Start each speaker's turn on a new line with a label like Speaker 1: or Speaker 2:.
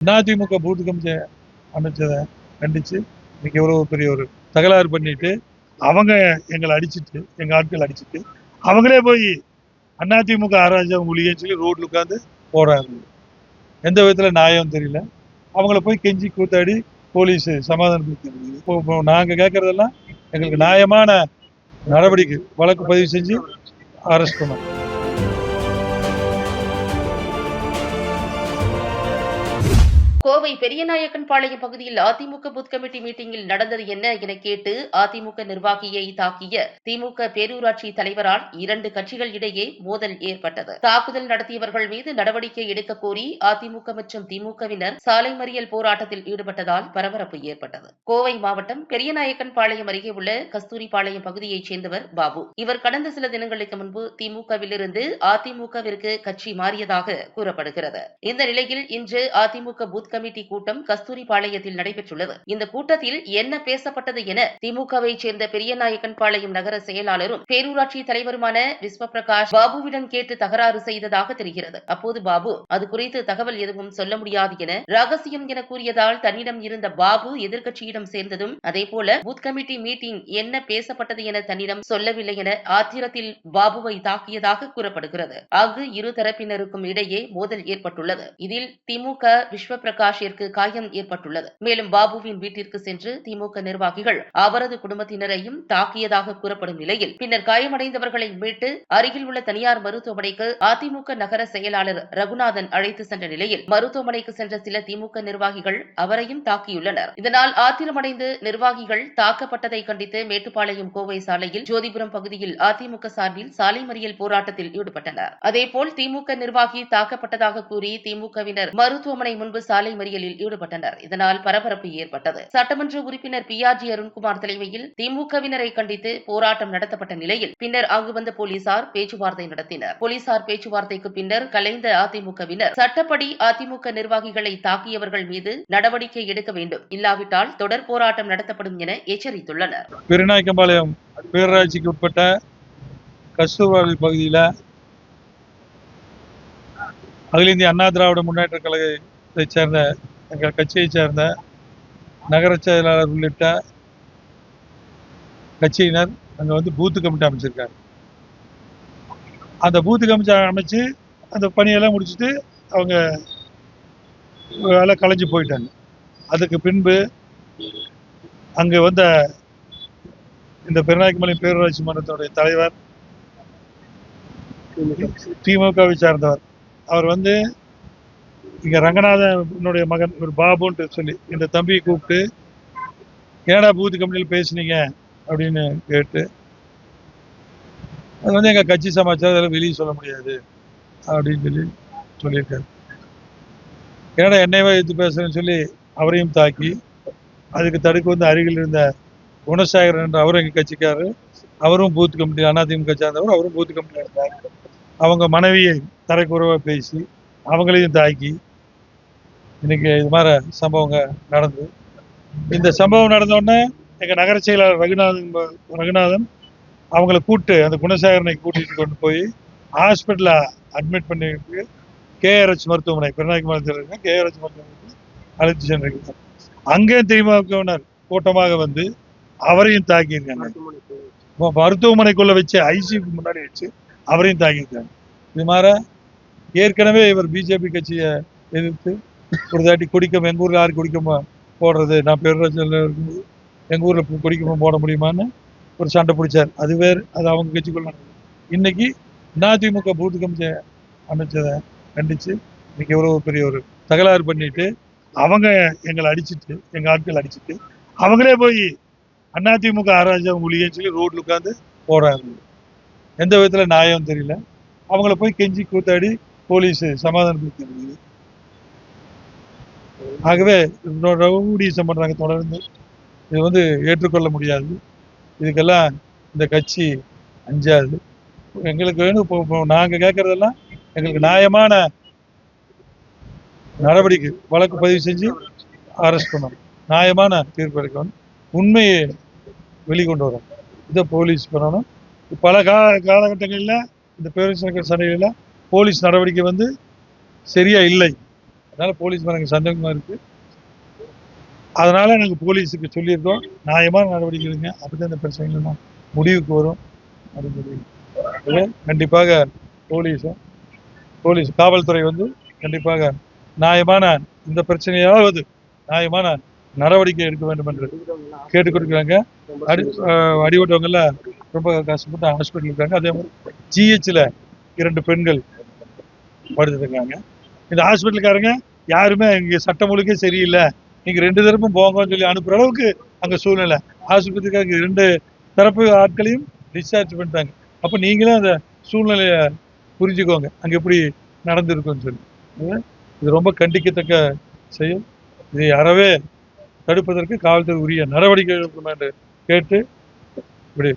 Speaker 1: AIADMK booth committee அமைச்சதை கண்டிச்சு இன்னைக்கு எவ்வளவு பெரிய ஒரு தகராறு பண்ணிட்டு அவங்க எங்களை அடிச்சிட்டு எங்கள் ஆட்கள் அடிச்சிட்டு அவங்களே போய் அதிமுக ஆராய்ச்சி மொழியன்னு சொல்லி ரோட்டில் உட்காந்து போகிறாங்க எந்த விதத்துல நியாயம் தெரியல. அவங்கள போய் கெஞ்சி கூத்தாடி போலீஸ் சமாதானப்படுத்தி இப்போ நாங்கள் நாங்க கேட்கறதெல்லாம் எங்களுக்கு நியாயமான நடவடிக்கை வழக்கு பதிவு செஞ்சு அரெஸ்ட் பண்ணோம்.
Speaker 2: கோவை பெரியநாயக்கன் பாளையம் பகுதியில் அதிமுக புத் கமிட்டி மீட்டிங்கில் நடந்தது என்ன என கேட்டு அதிமுக நிர்வாகியை தாக்கிய திமுக பேரூராட்சி தலைவரால் இரண்டு கட்சிகள் இடையே மோதல் ஏற்பட்டது. தாக்குதல் நடத்தியவர்கள் மீது நடவடிக்கை எடுக்க கோரி அதிமுக மற்றும் திமுகவினர் சாலை மறியல் போராட்டத்தில் ஈடுபட்டதால் பரபரப்பு ஏற்பட்டது. கோவை மாவட்டம் பெரியநாயக்கன் பாளையம் அருகே உள்ள கஸ்தூரிபாளையம் பகுதியைச் சேர்ந்தவர் பாபு. இவர் கடந்த சில தினங்களுக்கு முன்பு திமுகவிலிருந்து அதிமுகவிற்கு கட்சி மாறியதாக கூறப்படுகிறது. இந்த நிலையில் இன்று அதிமுக பூத் கமிட்டி கூட்டம் கஸ்தூரிபாளையத்தில் நடைபெற்றுள்ளது. இந்த கூட்டத்தில் என்ன பேசப்பட்டது என திமுகவை சேர்ந்த பெரியநாயக்கன் பாளையம் நகர செயலாளரும் பேரூராட்சி தலைவருமான விஸ்வ பிரகாஷ் பாபுவிடம் கேட்டு தகராறு செய்ததாக தெரிகிறது. அப்போது பாபு அது குறித்து தகவல் எதுவும் சொல்ல முடியாது என ரகசியம் என கூறியதால் தன்னிடம் இருந்த பாபு எதிர்க்கட்சியிடம் சேர்ந்ததும் அதேபோல பூத் கமிட்டி மீட்டிங் என்ன பேசப்பட்டது என தன்னிடம் சொல்லவில்லை என ஆத்திரத்தில் பாபுவை தாக்கியதாக கூறப்படுகிறது. அங்கு இரு தரப்பினருக்கும் இடையே மோதல் ஏற்பட்டுள்ளது. இதில் திமுக விஸ்வ பிரகாஷிற்கு காயம் ஏற்பட்டுள்ளது. மேலும் பாபுவின் வீட்டிற்கு சென்று திமுக நிர்வாகிகள் அவரது குடும்பத்தினரையும் தாக்கியதாக கூறப்படும் நிலையில் பின்னர் காயமடைந்தவர்களை மீட்டு அருகில் உள்ள தனியார் மருத்துவமனைக்கு அதிமுக நகர செயலாளர் ரகுநாதன் அழைத்து சென்ற நிலையில் மருத்துவமனைக்கு சென்ற சில திமுக நிர்வாகிகள் அவரையும் தாக்கியுள்ளனர். இதனால் ஆத்திரமடைந்து நிர்வாகிகள் தாக்கப்பட்டதை கண்டித்து மேட்டுப்பாளையம் கோவை சாலையில் ஜோதிபுரம் பகுதியில் அதிமுக சார்பில் சாலை மறியல் போராட்டத்தில் ஈடுபட்டனர். அதேபோல் திமுக நிர்வாகி தாக்கப்பட்டதாக கூறி திமுகவினர் மருத்துவமனை முன்பு சாலை மறியலில் ஈடுபட்டனர். இதனால் பரபரப்பு ஏற்பட்டது. சட்டமன்ற உறுப்பினர் பி ஆர் ஜி அருண்குமார் தலைமையில் திமுகவினரை கண்டித்து போராட்டம் நடத்தப்பட்ட நிலையில் பின்னர் அங்கு வந்த போலீசார் பேச்சுவார்த்தை நடத்தினர். போலீசார் பேச்சுவார்த்தைக்கு பின்னர் கலைந்த அதிமுகவினர் சட்டப்படி அதிமுக நிர்வாகிகளை தாக்கியவர்கள் மீது நடவடிக்கை எடுக்க வேண்டும். இல்லாவிட்டால் தொடர் போராட்டம் நடத்தப்படும் என எச்சரித்துள்ளனர்.
Speaker 1: பெருநாயக்கம்பாளையம் பேரூராட்சிக்கு உட்பட்ட கஸ்தூர்வாடி பகுதியில் அகில இந்திய அண்ணா திராவிட முன்னேற்ற கழக கழகத்தை சேர்ந்த எங்கள் கட்சியைச் சேர்ந்த நகர செயலாளர் உள்ளிட்ட கட்சியினர் அங்கே வந்து பூத்து கமிட்டி அமைச்சிருக்காங்க அந்த பூத்து கமிட்டி அமைச்சு அந்த பணியெல்லாம் முடிச்சுட்டு அவங்க வேலை கலைஞ்சு போயிட்டாங்க. அதுக்கு பின்பு அங்கே வந்த இந்த பெருநாயக்கமலை பேரூராட்சி மன்றத்துடைய தலைவர் திமுகவை சார்ந்தவர். அவர் வந்து இங்க ரங்கநாதனுடைய மகன் ஒரு பாபுன்ட்டு சொல்லி இந்த தம்பியை கூப்பிட்டு ஏடா பூத்து கம்பெனியில் பேசுனீங்க? அப்படின்னு கேட்டு அது வந்து எங்க கட்சி சமாச்சாரம் அதெல்லாம் வெளியே சொல்ல முடியாது அப்படின்னு சொல்லி சொல்லியிருக்காரு. ஏடா என்னையவா எடுத்து பேசுறேன்னு சொல்லி அவரையும் தாக்கி அதுக்கு தடுக்க வந்து அருகில் இருந்த குணசாகர் என்ற அவரும் எங்கள் கட்சிக்காரர் அவரும் பூத் கமிட்டி அதிமுக சார்ந்தவர் அவரும் பூத் கமிட்டியில் இருந்தார். அவங்க மனைவியை தரைக்குறவாக பேசி அவங்களையும் தாக்கி இன்னைக்கு இது மாதிரி சம்பவங்க நடந்து இந்த சம்பவம் நடந்தோடனே எங்கள் நகர செயலாளர் ரகுநாதன் ரகுநாதன் அவங்கள கூப்பிட்டு அந்த குணசாகரனை கூட்டிகிட்டு கொண்டு போய் ஹாஸ்பிட்டலில் அட்மிட் பண்ணிட்டு கேஆர்ஹெச் மருத்துவமனை பெருநாயக்க மருத்துவமனை கேஆர்ஹெச் மருத்துவமனைக்கு அழைத்து சென்றிருக்கிறார் அங்கேயும் திமுகவினர் கூட்டமாக வந்து அவரையும் தாக்கியிருக்காங்க. மருத்துவமனைக்குள்ளே வச்சு ஐசிக்கு முன்னாடி வச்சு அவரையும் தாக்கியிருக்காங்க. இது மாதிரி ஏற்கனவே இவர் பிஜேபி கட்சியை எதிர்த்து ஒரு தாட்டி குடிக்கம் எங்கள் ஊரில் யார் குடிக்கமா? போடுறது. நான் பேரூராட்சியில் இருக்கும்போது எங்கள் ஊரில் குடிக்கமா போட முடியுமான்னு ஒரு சண்டை பிடிச்சார். அது வேறு அது அவங்க கட்சிக்குள்ள இன்னைக்கு அதிமுக பூத்து கமிட்டி அமைச்சதை கண்டிச்சு இன்னைக்கு எவ்வளவு பெரிய ஒரு தகராறு பண்ணிட்டு அவங்க எங்களை அடிச்சிட்டு எங்க ஆட்கள் அடிச்சிட்டு அவங்களே போய் அதிமுக ஆராய்ச்சி மொழியன்னு சொல்லி ரோட்ல உட்காந்து போடுறாங்க எந்த விதத்துல நியாயம் தெரியல. அவங்கள போய் கெஞ்சி கூத்தாடி போலீஸ் சமாதானப்படுத்தி ஆகவே ரவுடிசம் பண்ணுறாங்க தொடர்ந்து. இது வந்து ஏற்றுக்கொள்ள முடியாது. இதுக்கெல்லாம் இந்த கட்சி அஞ்சாது. எங்களுக்கு வேணும் இப்போ நாங்கள் நாங்க எங்களுக்கு நியாயமான நடவடிக்கை வழக்கு பதிவு செஞ்சு அரெஸ்ட் பண்ணணும். நியாயமான தீர்ப்பு அளிக்கணும் உண்மையை வெளிக்கொண்டு வரணும். இதை போலீஸ் பண்ணணும். பல கால காலகட்டங்களில் இந்த பேரரசு சண்டைகளில் போலீஸ் நடவடிக்கை வந்து சரியா இல்லை. அதனால போலீஸ் மேலே எனக்கு சந்தேகமாக இருக்கு. அதனால நாங்க போலீஸுக்கு சொல்லியிருக்கோம். நியாயமான நடவடிக்கை எடுங்க அப்பதான் இந்த பிரச்சனைகள் முடிவுக்கு வரும். அப்படின்னு சொல்லி கண்டிப்பாக போலீஸும் போலீஸ் காவல்துறை வந்து கண்டிப்பாக நியாயமான இந்த பிரச்சனையாவது நியாயமான நடவடிக்கை எடுக்க வேண்டும் என்று கேட்டுக்கொடுக்குறாங்க அடி அடிபட்டவங்கெல்லாம் ரொம்ப கஷ்டப்பட்டு ஹாஸ்பிட்டல் இருக்காங்க. அதே மாதிரி ஜிஹெச்சில் இரண்டு பெண்கள் படுத்துருக்காங்க. இந்த ஹாஸ்பிட்டலுக்காரங்க யாருமே இங்கே சட்டம் ஒழுங்கே சரியில்லை. நீங்கள் ரெண்டு தரப்பும் போங்கன்னு சொல்லி அனுப்புகிற அளவுக்கு அங்கே சூழ்நிலை. ஆஸ்பத்திரிக்காக ரெண்டு தரப்பு ஆட்களையும் டிஸ்சார்ஜ் பண்ணிட்டாங்க. அப்போ நீங்களும் அந்த சூழ்நிலையை புரிஞ்சுக்கோங்க. அங்கே எப்படி நடந்திருக்குன்னு சொல்லி. இது- இது ரொம்ப கண்டிக்கத்தக்க செயல். இதை அறவே தடுப்பதற்கு காவல்துறை உரிய நடவடிக்கை எடுக்கணும் என்று கேட்டு இப்படி